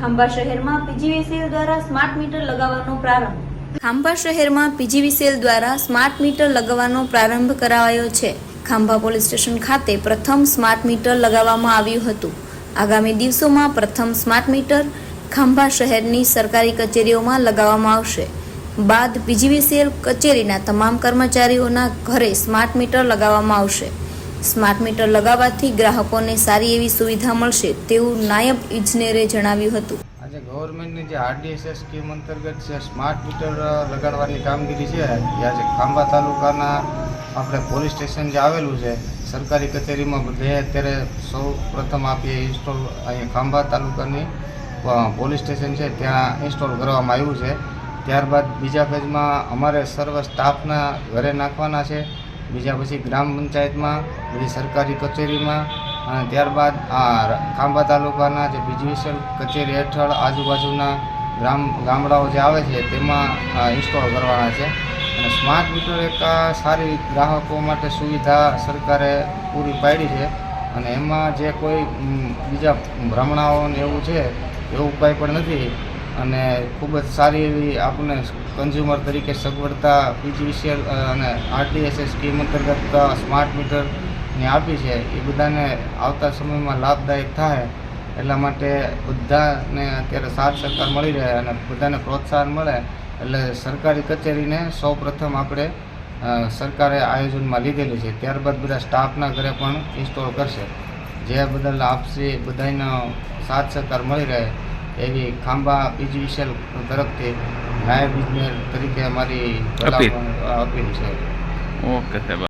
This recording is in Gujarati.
ખાંભા શહેરમાં પીજીવીસીએલ દ્વારા સ્માર્ટ મીટર લગાવવાનો પ્રારંભ. ખાંભા શહેરમાં પીજીવીસીએલ દ્વારા સ્માર્ટ મીટર લગાવવાનો પ્રારંભ કરાવાયો છે. ખાંભા પોલીસ સ્ટેશન ખાતે પ્રથમ સ્માર્ટ મીટર લગાવવામાં આવ્યું હતું. આગામી દિવસોમાં પ્રથમ સ્માર્ટ મીટર ખાંભા શહેરની સરકારી કચેરીઓમાં લગાવવામાં આવશે. બાદ પીજીવીસીએલ કચેરીના તમામ કર્મચારીઓના ઘરે સ્માર્ટ મીટર લગાવવામાં આવશે. સ્માર્ટ મીટર લગાવવાથી ગ્રાહકોને સારી એવી સુવિધા મળશે તેવું નાયબ ઇજનેરે જણાવ્યું હતું. આજે ગવર્મેન્ટની જે આરડીએસએસ સ્કીમ અંતર્ગત જે સ્માર્ટ મીટર લગાડવાની કામગીરી છે, એ આજે ખાંભા તાલુકાના આપણે પોલીસ સ્ટેશન જે આવેલું છે, સરકારી કચેરીમાં બધે અત્યારે સૌ પ્રથમ આપીએ ઇન્સ્ટોલ, અહીંયા ખાંભા તાલુકાની પોલીસ સ્ટેશન છે, ત્યાં ઇન્સ્ટોલ કરવામાં આવ્યું છે. ત્યારબાદ બીજા ફેઝમાં અમારે સર્વ સ્ટાફના ઘરે નાખવાના છે. બીજા પછી ગ્રામ પંચાયતમાં બધી સરકારી કચેરીમાં અને ત્યારબાદ આ ખાંભા તાલુકાના જે બીજી કચેરી હેઠળ આજુબાજુના ગ્રામ, ગામડાઓ જે આવે છે, તેમાં ઇન્સ્ટોલ કરવાના છે. અને સ્માર્ટ મીટર એક સારી ગ્રાહકો માટે સુવિધા સરકારે પૂરી પાડી છે. અને એમાં જે કોઈ બીજા ભ્રમણાઓ ને એવું છે, એવું કંઈ પણ નથી. અને ખૂબ જ સારી એવી આપણને કન્ઝ્યુમર તરીકે સગવડતા પીજીવીસીએલ અને આરટીએસએસ સ્કીમ અંતર્ગત સ્માર્ટ મીટરની આપી છે, એ બધાને આવતા સમયમાં લાભદાયક થાય. એટલા માટે બધાને અત્યારે સાથ સહકાર મળી રહે અને બધાને પ્રોત્સાહન મળે. એટલે સરકારી કચેરીને સૌ પ્રથમ આપણે સરકારે આયોજનમાં લીધેલી છે. ત્યારબાદ બધા સ્ટાફના ઘરે પણ ઇન્સ્ટોલ કરશે. જે બદલ આપસી બધાનો સાથ સહકાર મળી રહે. એવી ખાંભા પીજીવીસીએલ તરફથી નાયબ ઇજનેર તરીકે અમારી અપીલ. છે ઓકે સાહેબ